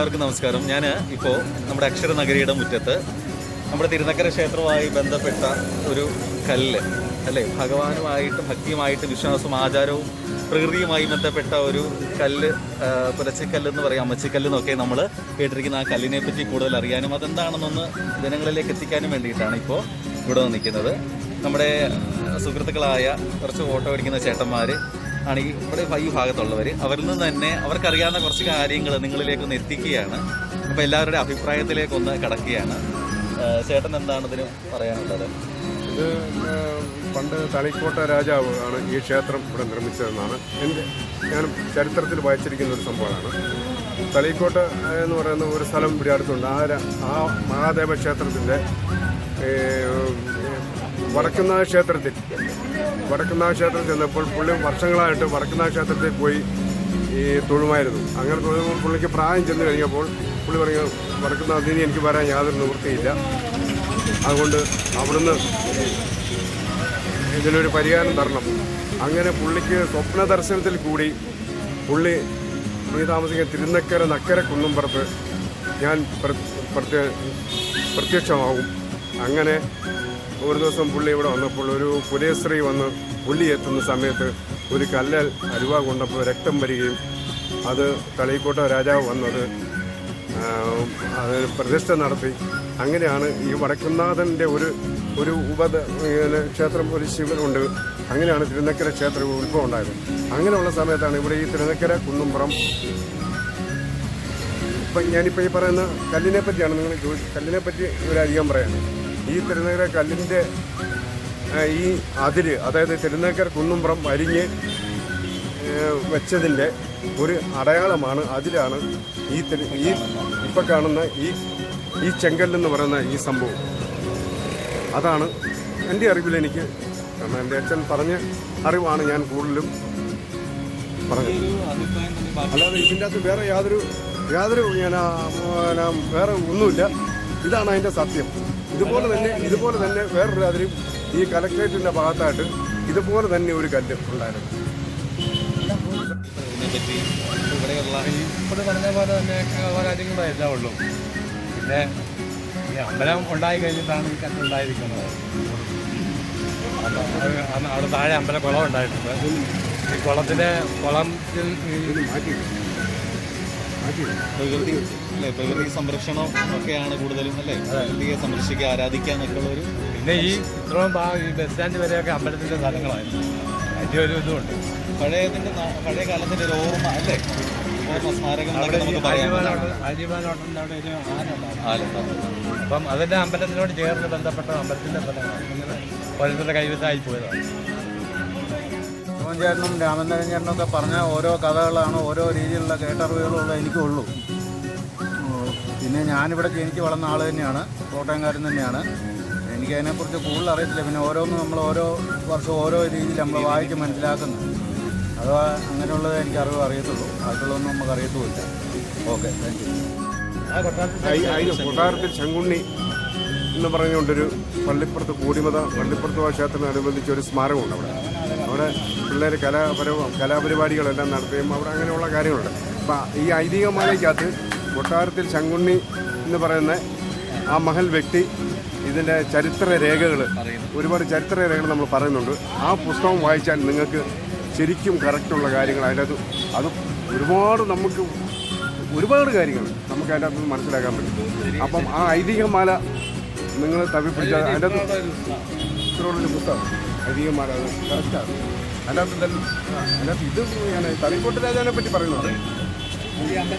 എല്ലാവർക്കും നമസ്കാരം. ഞാൻ ഇപ്പോൾ നമ്മുടെ അക്ഷര നഗരിയുടെ മുറ്റത്ത് നമ്മുടെ തിരുനക്കര ക്ഷേത്രവുമായി ബന്ധപ്പെട്ട ഒരു കല്ല് അല്ലേ? ഭഗവാനുമായിട്ട് ഭക്തിയുമായിട്ട് വിശ്വാസവും ആചാരവും പ്രകൃതിയുമായി ബന്ധപ്പെട്ട ഒരു കല്ല് പുലച്ചിക്കല്ല് എന്ന് പറയാം അമ്മച്ചിക്കല്ല് എന്നൊക്കെ നമ്മൾ കേട്ടിരിക്കുന്ന ആ കല്ലിനെ പറ്റി കൂടുതൽ അറിയാനും അതെന്താണെന്നൊന്ന് ജനങ്ങളിലേക്ക് എത്തിക്കാനും വേണ്ടിയിട്ടാണ് ഇപ്പോൾ ഇവിടെ നിൽക്കുന്നത് നമ്മുടെ സുഹൃത്തുക്കളായ കുറച്ച് ഫോട്ടോ അടിക്കുന്ന ചേട്ടന്മാർ ആണ് ഇവിടെ ഈ ഭാഗത്തുള്ളവർ അവരിൽ നിന്ന് തന്നെ അവർക്കറിയാവുന്ന കുറച്ച് കാര്യങ്ങൾ നിങ്ങളിലേക്കൊന്ന് എത്തിക്കുകയാണ്. അപ്പോൾ എല്ലാവരുടെ അഭിപ്രായത്തിലേക്കൊന്ന് കടക്കുകയാണ്. ചേട്ടൻ എന്താണ് ഇതിന് പറയാനുള്ളത്? ഇത് പണ്ട് തളിക്കോട്ട രാജാവ് ആണ് ഈ ക്ഷേത്രം ഇവിടെ നിർമ്മിച്ചതെന്നാണ്. എന്റെ ഞാൻ ചരിത്രത്തിൽ വായിച്ചിരിക്കുന്ന ഒരു സംഭവമാണ്. തളിക്കോട്ട എന്ന് പറയുന്ന ഒരു സ്ഥലം ഇവിടെ അടുത്തുണ്ട്. ആ ആ മഹാദേവ ക്ഷേത്രത്തിന്റെ വടക്കുന്നാഥ ക്ഷേത്രത്തിൽ വടക്കുന്നാഥ ക്ഷേത്രത്തിൽ ചെന്നപ്പോൾ പുള്ളി വർഷങ്ങളായിട്ട് വടക്കുന്നാഥ ക്ഷേത്രത്തിൽ പോയി ഈ തൊഴുമായിരുന്നു. അങ്ങനെ തൊഴുമ്പോൾ പുള്ളിക്ക് പ്രായം ചെന്ന് കഴിഞ്ഞപ്പോൾ പുള്ളി പറഞ്ഞു വടക്കുന്നാഥിനി എനിക്ക് വരാൻ യാതൊരു നിവൃത്തിയില്ല. അതുകൊണ്ട് അവിടുന്ന് ഇതിനൊരു പരിഹാരം തരണം. അങ്ങനെ പുള്ളിക്ക് സ്വപ്ന ദർശനത്തിൽ കൂടി പുള്ളി നീ താമസിക്കുന്ന തിരുനക്കര നക്കര കുന്നുംപുറത്ത് ഞാൻ പ്ര- പ്രത്യ- പ്രത്യക്ഷമാവും അങ്ങനെ ഒരു ദിവസം പുള്ളി ഇവിടെ വന്നപ്പോൾ ഒരു പുരേശ്രീ വന്ന് പുള്ളി എത്തുന്ന സമയത്ത് ഒരു കല്ലൽ അരുവ കൊണ്ടപ്പോൾ രക്തം വരികയും അത് തളിക്കോട്ട രാജാവ് വന്നത് അതിന് പ്രതിഷ്ഠ നടത്തി. അങ്ങനെയാണ് ഈ വടക്കുന്നാഥന്റെ ഒരു ഒരു ഇങ്ങനെ ക്ഷേത്രം ഒരു ശിവനുണ്ട്. അങ്ങനെയാണ് തിരുനക്കര ക്ഷേത്ര ഉത്ഭവം ഉണ്ടായത്. അങ്ങനെയുള്ള സമയത്താണ് ഇവിടെ ഈ തിരുനക്കര കുന്നുംപുറം. ഇപ്പം ഞാനിപ്പോൾ ഈ പറയുന്ന കല്ലിനെ പറ്റിയാണ് നിങ്ങൾ ചോദിച്ചത് കല്ലിനെ പറ്റി ഒരധികം പറയാം ഈ തിരുനക്കര കല്ലിന്റെ ഈ അതിര് അതായത് തിരുനക്കര കുന്നുംപുറം അരിഞ്ഞ് വെച്ചതിന്റെ ഒരു അടയാളമാണ് അതിലാണ് ഈ ഈ ഇപ്പം കാണുന്ന ഈ ഈ ചെങ്കല്ലെന്ന് പറയുന്ന ഈ സംഭവം. അതാണ് എന്റെ അറിവിൽ എനിക്ക് കാരണം എന്റെ അച്ഛൻ പറഞ്ഞ അറിവാണ് ഞാൻ കൂടുതലും പറഞ്ഞത്. അല്ലാതെ ഇതിന്റെ അകത്ത് വേറെ യാതൊരു യാതൊരു ഞാൻ വേറെ ഒന്നുമില്ല. ഇതാണ് അതിന്റെ സത്യം. ഇതുപോലെ തന്നെ ഇതുപോലെ തന്നെ വേറൊരു അതിലും ഈ കലക്ട്രേറ്റിന്റെ ഭാഗത്തായിട്ട് ഇതുപോലെ തന്നെ ഒരു കല്ല് ഉണ്ടായിരുന്നു. ഇതിനെപ്പറ്റി ഇവിടെയുള്ള ഇപ്പോൾ പറഞ്ഞ പോലെ തന്നെ ഉള്ള കാര്യങ്ങളേ എല്ലാം ഉള്ളൂ. പിന്നെ ഈ അമ്പലം ഉണ്ടായി കഴിഞ്ഞിട്ടാണ് ഈ കല്ല് ഉണ്ടായിരിക്കുന്നത്. അവിടെ താഴെ അമ്പല കുളം ഉണ്ടായിട്ടുണ്ട്. ഈ കുളത്തിലെ കുളത്തിൽ മാറ്റി മാറ്റി അല്ലേ? പ്രകൃതി സംരക്ഷണം ഒക്കെയാണ് കൂടുതലും അല്ലേ? പ്രകൃതിയെ സംരക്ഷിക്കുക ആരാധിക്കുക എന്നൊക്കെയുള്ള ഒരു പിന്നെ ഈ ഇത്രയും ഭാഗം ഈ ബസ് സ്റ്റാൻഡ് വരെയൊക്കെ അമ്പലത്തിന്റെ സ്ഥലങ്ങളായിരുന്നു. അതിന്റെ ഒരു ഇതുമുണ്ട് പഴയതിന്റെ പഴയ കാലത്തിന്റെ ഒരു ഓർമ്മ അല്ലേ. അപ്പം അതിന്റെ അമ്പലത്തിനോട് ചേർന്ന് ബന്ധപ്പെട്ട അമ്പലത്തിന്റെ സ്ഥലങ്ങളാണ്. ഇങ്ങനെ ഓരോരുത്തരുടെ കൈവശമായി പോയതാണ്. ശിവൻ ചേട്ടനും രാമചന്ദ്രൻ ചേട്ടനും ഒക്കെ പറഞ്ഞ ഓരോ കഥകളാണ് ഓരോ രീതിയിലുള്ള കേട്ടറിവുകളുള്ള എനിക്കുള്ളൂ. പിന്നെ ഞാനിവിടെ ജനിച്ച് വളർന്ന ആൾ തന്നെയാണ് കോട്ടയംകാരൻ തന്നെയാണ്. എനിക്ക് അതിനെക്കുറിച്ച് കൂടുതൽ അറിയത്തില്ല. പിന്നെ ഓരോന്നും നമ്മൾ ഓരോ വർഷം ഓരോ രീതിയിൽ നമ്മൾ വായിച്ച് മനസ്സിലാക്കുന്നു. അത് അങ്ങനെയുള്ളത് എനിക്ക് അറിവ് അറിയത്തുള്ളൂ. ബാക്കിയുള്ളതൊന്നും നമുക്ക് അറിയത്തുമില്ല. ഓക്കെ താങ്ക് യു കൊട്ടാരത്തിൽ ഐ- അതിന് കൊട്ടാരത്തിൽ ശങ്കുണ്ണി എന്ന് പറഞ്ഞുകൊണ്ടൊരു പള്ളിപ്പുറത്ത് കൂടിമത പള്ളിപ്പുറത്ത് ക്ഷേത്രത്തിനനുബന്ധിച്ച് ഒരു സ്മാരകമുണ്ട് അവിടെ. അവിടെ പിള്ളേർ കലാപരവും കലാപരിപാടികളെല്ലാം നടത്തുകയും അവിടെ അങ്ങനെയുള്ള കാര്യങ്ങളുണ്ട്. അപ്പം ഈ ഐതിഹ്യമാലയ്ക്കകത്ത് കൊട്ടാരത്തിൽ ശങ്കുണ്ണി എന്ന് പറയുന്ന ആ മഹൽ വ്യക്തി ഇതിന്റെ ചരിത്ര രേഖകൾ ഒരുപാട് ചരിത്ര രേഖകൾ നമ്മൾ പറയുന്നുണ്ട്. ആ പുസ്തകം വായിച്ചാൽ നിങ്ങൾക്ക് ശരിക്കും കറക്റ്റുള്ള കാര്യങ്ങൾ അതിനകത്ത് അത് ഒരുപാട് നമുക്ക് ഒരുപാട് കാര്യങ്ങൾ നമുക്ക് അതിന്റെ അകത്ത് മനസ്സിലാക്കാൻ പറ്റും. അപ്പം ആ ഐതിഹ്യമാല നിങ്ങൾ തപ്പിപ്പിടിച്ചാൽ അതിന്റെ അകത്ത് ഇത്രയുള്ളൊരു പുസ്തകം. ഐതിഹ്യമാല അത് കറക്റ്റാണ് അതിന്റെ അകത്ത് ഇത് ഞാൻ തളിക്കോട്ട് രാജാവിനെ പറ്റി പറയുന്നുണ്ട്.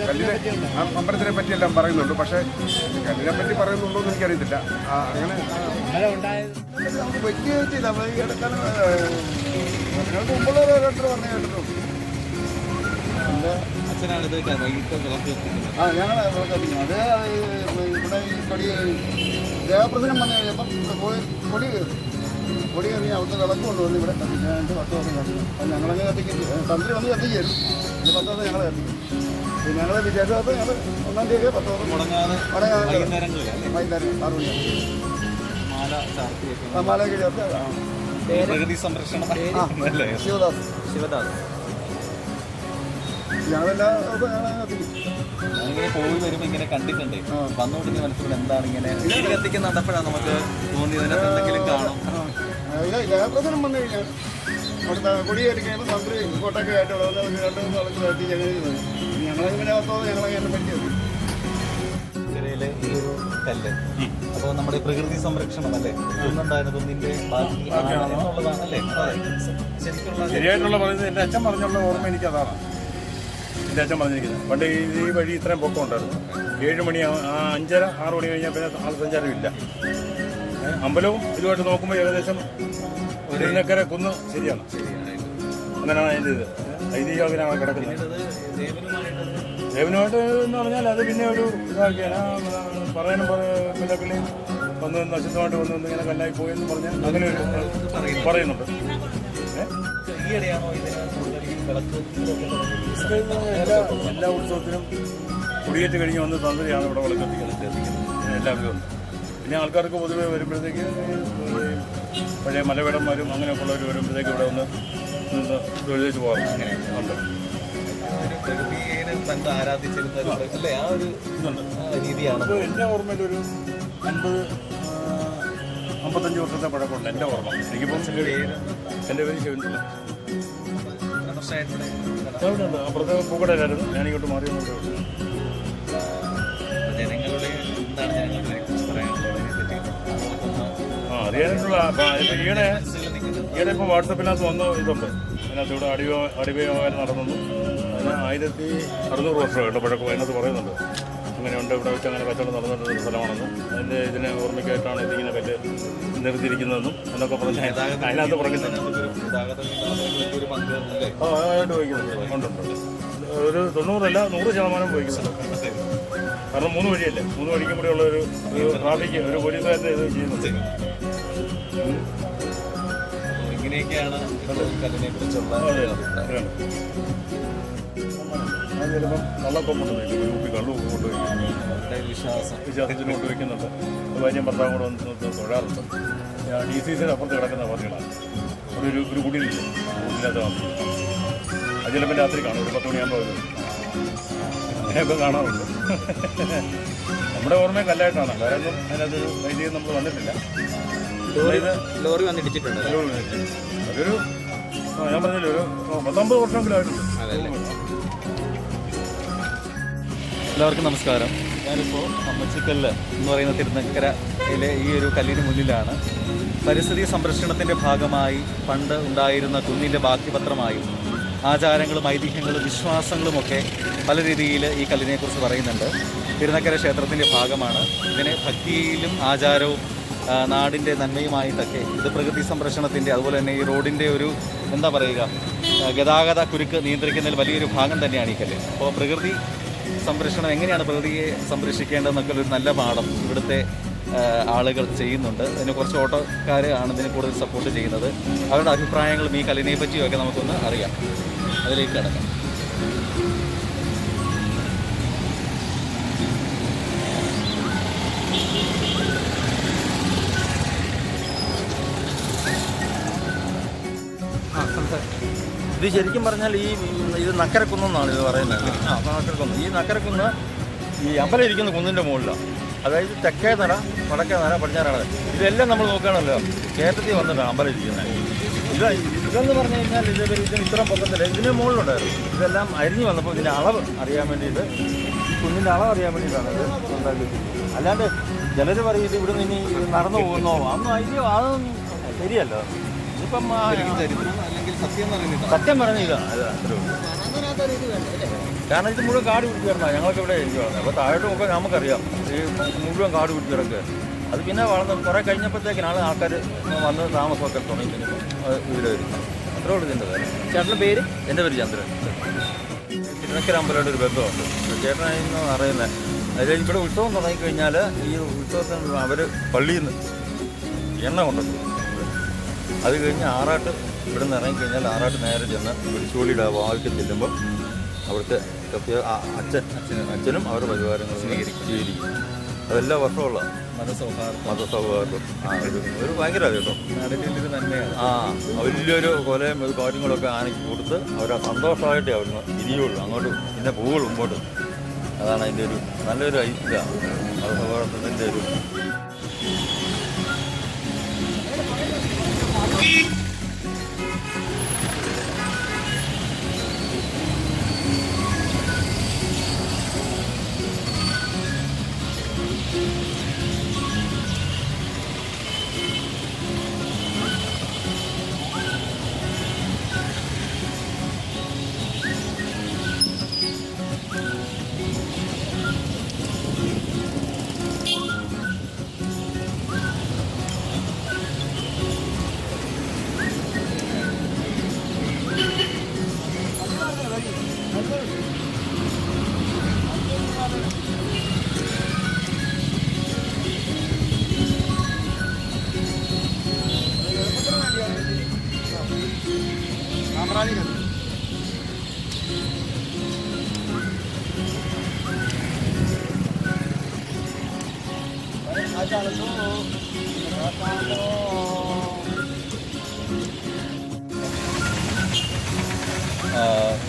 കല്ലിനെ ആ അമ്പലത്തിനെ പറ്റിയെല്ലാം പറയുന്നുണ്ട്. പക്ഷേ കല്ലിനെ പറ്റി പറയുന്നുണ്ടോ എന്ന് എനിക്കറിയത്തില്ല. അങ്ങനെ അമ്പലം ഉണ്ടായത് വ്യക്തിയെത്തില്ല നമ്മൾ ഈ ഇടക്കാലം അതിനോട് മുമ്പുള്ള ഓരോരുത്തർ പറഞ്ഞു കേട്ടിട്ടുള്ളൂ അച്ഛനാണ് ഇത് വൈകിട്ട് വിളക്ക് എത്തിക്കുന്നത് ആ ഞങ്ങൾ അത് ഇവിടെ ഈ കൊടി ദേവപ്രസനം വന്നു കഴിഞ്ഞപ്പം പോയി കൊടി കൊടി കയറി അവിടുത്തെ വിളക്ക് കൊണ്ടുവന്ന് ഇവിടെ കത്തിക്കാനായിട്ട് പത്ത് ദിവസം കത്തിക്കും അത് ഞങ്ങളങ്ങനെ കത്തിക്കും. തന്ത്രി വന്ന് കത്തിക്കും. ഇത് പത്ത് ദിവസം ഞങ്ങൾ കത്തിക്കും. പിന്നെ ഞങ്ങൾ വിശേഷത്ത് ഞങ്ങൾ ഒന്നാം തീയതി പത്ത് ദിവസം മുടങ്ങാതെ വൈകുന്നേരം ആറ് മണി ചേർത്ത് ആ. പ്രകൃതി സംരക്ഷണം. ആ. അല്ലേ? ശിവദാസ്. ശിവദാസ്. ഞങ്ങളെല്ലാം കത്തിക്കും. പോയി വരുമ്പോൾ ഇങ്ങനെ കണ്ടിട്ടുണ്ട്. വന്നോണ്ട് മനസ്സിലെന്താണ് മനസ്സിൽ എന്താണ് ഇങ്ങനെ ഇത് കത്തിക്കുന്ന കണ്ടപ്പോഴാണ് നമുക്ക് തോന്നിയത്. ജയപ്രസനം വന്നു കഴിഞ്ഞാൽ അവിടുത്തെ കൊടിയേറി കഴിയുമ്പോൾ മന്ത്രി കോട്ടൊക്കെ ആയിട്ട് ഒരു രണ്ട് മൂന്ന് ആൾക്ക് കത്തി ഞങ്ങൾ ഞങ്ങളെ പിന്നെ പത്തോ ഞങ്ങളെ എന്നെ പഠിച്ചത് ഈ ഒരു കല്ല്. അപ്പോൾ നമ്മുടെ പ്രകൃതി സംരക്ഷണം അല്ലേ? ഒന്നുണ്ടായിരുന്നു കുന്നിന്റെ ബാക്കി എന്നുള്ളതാണ് അല്ലേ ശരിയായിട്ടുള്ള പറയുന്നത് എന്റെ അച്ഛൻ പറഞ്ഞുള്ള ഓർമ്മ എനിക്ക് അതാണ് എന്റെ അച്ഛൻ പറഞ്ഞിരിക്കുന്നത്. പണ്ട് ഈ വഴി ഇത്രയും പൊക്കം ഉണ്ടായിരുന്നു ഏഴ് മണി അഞ്ചര ആറ് മണി കഴിഞ്ഞാൽ പിന്നെ ആൾ സഞ്ചാരമില്ല. അമ്പലവും ഇതുമായിട്ട് നോക്കുമ്പോൾ ഏകദേശം തിരുനക്കര കുന്ന് ശരിയാണ്. അങ്ങനെയാണ് അതിന്റെ ഇത്. ഐതിഹ്യം കിടക്കുന്നത്. ദേവനുമായിട്ട് എന്ന് പറഞ്ഞാൽ അത് പിന്നെ ഒരു ഇതാക്കിയാണ്. പറയാനും പിള്ളക്കിളിയും വന്ന് നശിതമായിട്ട് വന്ന് വന്ന് ഇങ്ങനെ കല്ലായി പോയി എന്ന് പറഞ്ഞാൽ അങ്ങനെ ഒരു പറയുന്നുണ്ട്. എല്ലാ ഉത്സവത്തിനും കുടിയേറ്റ് കഴിഞ്ഞ് വന്ന് തന്ത്രിയാണ് ഇവിടെ വിളക്കെത്തിക്കുന്നത്. എല്ലാവരും പിന്നെ ആൾക്കാർക്ക് പൊതുവെ വരുമ്പോഴത്തേക്ക് പഴയ മലവേടന്മാരും അങ്ങനെയൊക്കെ ഉള്ളവർ വരുമ്പോഴത്തേക്ക് ഇവിടെ ഒന്ന് നിന്ന് തൊഴിലേക്ക് പോകാം അങ്ങനെ ഉണ്ട്. ഒരു പ്രകൃതിയെ പണ്ട് ആരാധിച്ചിരുന്ന ഒരു പ്ര- അല്ലേ ആ ഒരു ഇതുണ്ട്. ആ, രീതിയാണ് എന്റെ ഓർമ്മയിൽ ഒരു അൻപത് അമ്പത്തഞ്ച് വർഷത്തെ പഴക്കമുണ്ട് എന്റെ ഓർമ്മ. എനിക്കിപ്പം എന്റെ പേര് ശിവൻപിള്ള. അപ്പുറത്തെ പൂക്കടയിലായിരുന്നു. ഞാനിങ്ങോട്ട് മാറി അതിപ്പോൾ ഈയിടെ ഈയിടെ ഇപ്പോൾ വാട്സപ്പിനകത്ത് വന്ന ഇതുണ്ട്. അതിനകത്ത് ഇവിടെ അടിവ അടിവയോകാരം നടന്നു അതിന് ആയിരത്തി അറുന്നൂറ് ഉണ്ട് പഴക്കം അതിനകത്ത് പറയുന്നുണ്ട്. അങ്ങനെയുണ്ട്. ഇവിടെ വെച്ച് അങ്ങനെ കച്ചവടം നടന്നിട്ടുള്ള സ്ഥലമാണെന്ന് അതിന്റെ ഇതിനെ ഓർമ്മയ്ക്കായിട്ടാണ് ഇതിങ്ങനെ കല്ല് നിർത്തിയിരിക്കുന്നതെന്നും എന്നൊക്കെ പറഞ്ഞ് അതിനകത്ത് അല്ലേ ആ ആയിട്ട് വഹിക്കുന്നുണ്ട് ഉണ്ട് ഒരു തൊണ്ണൂറല്ല നൂറ് ശതമാനം വഹിക്കുന്നുണ്ട് കാരണം മൂന്ന് വഴിയല്ലേ? മൂന്ന് വഴിക്കും കൂടെ ഉള്ള ഒരു ട്രാഫിക് ഒരു പോലീസുകാരന്റെ ഇത് ചെയ്യുന്നുണ്ട്. ഇങ്ങനെയൊക്കെയാണ് കല്ലിനെ കുറിച്ചുള്ള അഭിപ്രായം. ഒരു കുപ്പി വിശ്വാസം. വിശ്വാസത്തിന് ഭാര്യയും ഭർത്താവും കൂടെ വന്ന് തൊഴാറുണ്ട്. ഡി സി സിയുടെ അപ്പുറത്ത് കിടക്കുന്ന പാർട്ടികളാണ്. അവിടെ ഒരു ഒരു കുടിയിലില്ല കുടിയില്ലാത്ത പാർട്ടി അത് ചിലപ്പോൾ രാത്രി കാണും. ഒരു പത്ത് മണിയാകുമ്പോൾ വരും അങ്ങനെയൊക്കെ കാണാറുണ്ട്. നമ്മുടെ ഓർമ്മയും കല്ലായിട്ടാണ്. വേറെ ഒന്നും അതിനകത്തൊരു വൈദ്യം നമ്മൾ വന്നിട്ടില്ല. ലോറി വന്നിടിച്ചിട്ടുണ്ട്. അതൊരു ഞാൻ പറഞ്ഞില്ലേ ഒരു പത്തൊമ്പത് വർഷമെങ്കിലും ആയിട്ടുണ്ട്. എല്ലാവർക്കും നമസ്കാരം. ഞാനിപ്പോൾ അമ്മച്ചിക്കല്ല് എന്ന് പറയുന്ന തിരുനക്കരയിലെ ഈ ഒരു കല്ലിന് മുന്നിലാണ്. പരിസ്ഥിതി സംരക്ഷണത്തിന്റെ ഭാഗമായി പണ്ട് ഉണ്ടായിരുന്ന കുന്നിന്റെ ബാക്കിപത്രമായും ആചാരങ്ങളും ഐതിഹ്യങ്ങളും വിശ്വാസങ്ങളുമൊക്കെ പല രീതിയിൽ ഈ കല്ലിനെക്കുറിച്ച് പറയുന്നുണ്ട്. തിരുനക്കര ക്ഷേത്രത്തിന്റെ ഭാഗമാണ്. ഇതിനെ ഭക്തിയിലും ആചാരവും നാടിന്റെ നന്മയുമായിട്ടൊക്കെ ഇത് പ്രകൃതി സംരക്ഷണത്തിന്റെ അതുപോലെ തന്നെ ഈ റോഡിന്റെ ഒരു എന്താ പറയുക ഗതാഗത കുരുക്ക് നിയന്ത്രിക്കുന്നതിൽ വലിയൊരു ഭാഗം തന്നെയാണ് ഈ കല്ല്. അപ്പോൾ പ്രകൃതി സംരക്ഷണം എങ്ങനെയാണ് പ്രകൃതിയെ സംരക്ഷിക്കേണ്ടതെന്നൊക്കെ ഒരു നല്ല പാഠം ഇവിടുത്തെ ആളുകൾ ചെയ്യുന്നുണ്ട്. അതിന് കുറച്ച് ഓട്ടോക്കാരാണ് ഇതിന് കൂടുതൽ സപ്പോർട്ട് ചെയ്യുന്നത്. അവരുടെ അഭിപ്രായങ്ങളും ഈ കലിനെ പറ്റിയൊക്കെ നമുക്കൊന്ന് അറിയാം. അതിലേക്ക് കിടക്കാം. ഇത് ശരിക്കും പറഞ്ഞാൽ ഈ ഇത് നക്കരക്കുന്നാണ് ഇത് പറയുന്നത്. ആ. നക്കരക്കുന്ന്. ഈ നക്കരക്കുന്ന് ഈ അമ്പലം ഇരിക്കുന്ന കുന്നിന്റെ മുകളിലാണ് അതായത് തെക്കേ നട വടക്കേ നട പടിഞ്ഞാറാണ് ഇതെല്ലാം നമ്മൾ നോക്കുകയാണല്ലോ. കേരളത്തിൽ വന്നിട്ടാണ് അമ്പലം ഇരിക്കുന്നത്. ഇത് ഇതെന്ന് പറഞ്ഞു കഴിഞ്ഞാൽ ഇത് ഇതിന് ഇത്രയും പൊക്കത്തില്ല ഇതിന് മുകളിലുണ്ടായിരുന്നു. ഇതെല്ലാം അരിഞ്ഞു വന്നപ്പോൾ ഇതിന്റെ അളവ് അറിയാൻ വേണ്ടിയിട്ട് കുന്നിന്റെ അളവ് അറിയാൻ വേണ്ടിയിട്ടാണ് ഇത് ഉണ്ടാക്കി അല്ലാണ്ട് ചിലർ പറയും ഇത് ഇവിടെ നിന്ന് ഇനി നടന്നു പോകുന്നോ? അന്ന് അയ്യോ അതൊന്നും ശരിയല്ലോ. അല്ലെങ്കിൽ സത്യം പറഞ്ഞില്ല. അത് അത്രേ ഉള്ളൂ. കാരണം ഇത് മുഴുവൻ കാട് പിടിച്ച് കിടന്നാ ഞങ്ങൾക്ക് ഇവിടെ ഇരിക്കുകയാണ് അപ്പോൾ താഴോട്ട് നോക്കാൻ നമുക്കറിയാം. ഈ മുഴുവൻ കാട് പിടിച്ച് കിടക്കുക അത് പിന്നെ വളർന്ന് കുറേ കഴിഞ്ഞപ്പോഴത്തേക്കിനാണ് ആൾക്കാർ വന്ന് താമസമൊക്കെ തുടങ്ങി. വീട് വരും. അത്രേ ഉള്ളൂ ഇതിന്റെ കാര്യം. ചേട്ടന്റെ പേര്? എന്റെ പേര് ചന്ദ്രൻ. തിരുനക്കര അമ്പലമായിട്ട് ഒരു ബന്ധമുണ്ട്. ചേട്ടനായിരുന്നു അറിയുന്നത് അതിൽ ഇവിടെ ഉത്സവം തുടങ്ങിക്കഴിഞ്ഞാൽ ഈ ഉത്സവത്തിന് അവർ പള്ളിയിൽ നിന്ന് എണ്ണ കൊണ്ടുവന്നു അത് കഴിഞ്ഞ് ആറാട്ട് ഇവിടെ നിന്ന് ഇറങ്ങിക്കഴിഞ്ഞാൽ ആറാട്ട് നേരെ ചെന്ന് വിളിച്ചുകൊള്ളിയുടെ വാവിക്ക് ചെല്ലുമ്പോൾ അവിടുത്തെ അച്ഛൻ അച്ഛനും അച്ഛനും അവരുടെ പരിവാരങ്ങളും സ്വീകരിക്കും. അതെല്ലാ വർഷമുള്ള മതസൗഹാർദ്ദം. മതസൗഹാർദ്ദം. ആ ഒരു ഒരു ഭയങ്കര കേട്ടോ. ആ വലിയൊരു കൊലയും ഒരു കാര്യങ്ങളൊക്കെ ആനയ്ക്ക് കൊടുത്ത് അവരെ സന്തോഷമായിട്ടേ അവിടുന്ന് ഇരിയുള്ളൂ അങ്ങോട്ട് പിന്നെ പോവുള്ളൂ മുമ്പോട്ട് അതാണ് അതിന്റെ ഒരു നല്ലൊരു ഐക്യമാണ് മതസൗഹാർദ്ദത്തിന്റെ ഒരു Cookie.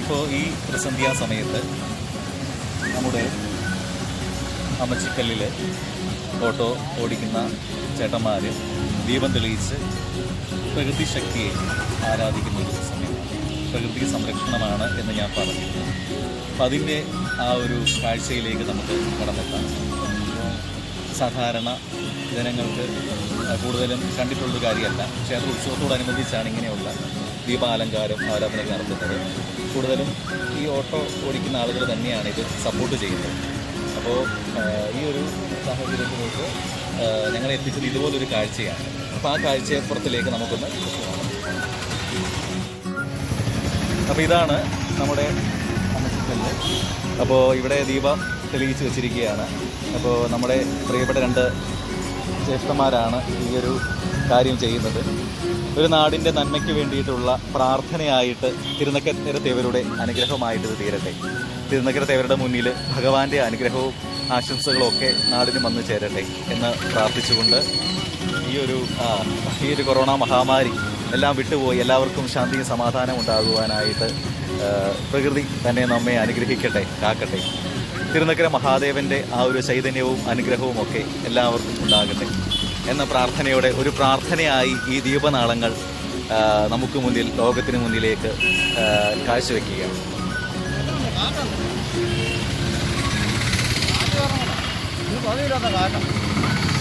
ഇപ്പോൾ ഈ പ്രസന്ധിയ സമയത്ത് നമ്മുടെ അമ്മച്ചിക്കല്ലിൽ ഓട്ടോ ഓടിക്കുന്ന ചേട്ടന്മാർ ദീപം തെളിയിച്ച് പ്രകൃതി ശക്തിയെ ആരാധിക്കുന്ന ഒരു സമയമാണ് പ്രകൃതി സംരക്ഷണമാണ് എന്ന് ഞാൻ പറഞ്ഞിരുന്നു. അപ്പം അതിന്റെ ആ ഒരു കാഴ്ചയിലേക്ക് നമുക്ക് കടന്നെത്താം. സാധാരണ ജനങ്ങൾക്ക് കൂടുതലും കണ്ടിട്ടുള്ളൊരു കാര്യമല്ല. ക്ഷേത്ര ഉത്സവത്തോടനുബന്ധിച്ചാണ് ഇങ്ങനെയുള്ള ദീപാലങ്കാരം ആരാധനയൊക്കെ നടത്തുന്നത്. കൂടുതലും ഈ ഓട്ടോ ഓടിക്കുന്ന ആളുകൾ തന്നെയാണ് ഇത് സപ്പോർട്ട് ചെയ്യുന്നത്. അപ്പോൾ ഈ ഒരു സാഹചര്യത്തിലേക്ക് ഞങ്ങളെ എത്തിച്ചത് ഇതുപോലൊരു കാഴ്ചയാണ്. അപ്പോൾ ആ കാഴ്ചയപ്പുറത്തിലേക്ക് നമുക്കൊന്ന് അപ്പോൾ ഇതാണ് നമ്മുടെ അപ്പോൾ ഇവിടെ ദീപം തെളിയിച്ച് വെച്ചിരിക്കുകയാണ്. അപ്പോൾ നമ്മുടെ പ്രിയപ്പെട്ട രണ്ട് ജ്യേഷ്ഠന്മാരാണ് ഈ ഒരു കാര്യം ചെയ്യുന്നത്. ഒരു നാടിന്റെ നന്മയ്ക്ക് വേണ്ടിയിട്ടുള്ള പ്രാർത്ഥനയായിട്ട് തിരുനക്കര തേവരുടെ അനുഗ്രഹമായിട്ട് തീരട്ടെ. തിരുനക്കര തേവരുടെ മുന്നിൽ ഭഗവാന്റെ അനുഗ്രഹവും ആശംസകളും ഒക്കെ നാടിന് വന്നു ചേരട്ടെ എന്ന് പ്രാർത്ഥിച്ചുകൊണ്ട് ഈ ഒരു ഈ ഒരു കൊറോണ മഹാമാരി എല്ലാം വിട്ടുപോയി എല്ലാവർക്കും ശാന്തിയും സമാധാനം ഉണ്ടാകുവാനായിട്ട് പ്രകൃതി തന്നെ നമ്മെ അനുഗ്രഹിക്കട്ടെ കാക്കട്ടെ. തിരുനക്കര മഹാദേവന്റെ ആ ഒരു ചൈതന്യവും അനുഗ്രഹവും ഒക്കെ എല്ലാവർക്കും ഉണ്ടാകട്ടെ എന്ന പ്രാർത്ഥനയോടെ ഒരു പ്രാർത്ഥനയായി ഈ ദീപനാളങ്ങൾ നമുക്ക് മുന്നിൽ ലോകത്തിന് മുന്നിലേക്ക് കാഴ്ചവെക്കുകയാണ്. നല്ലൊരു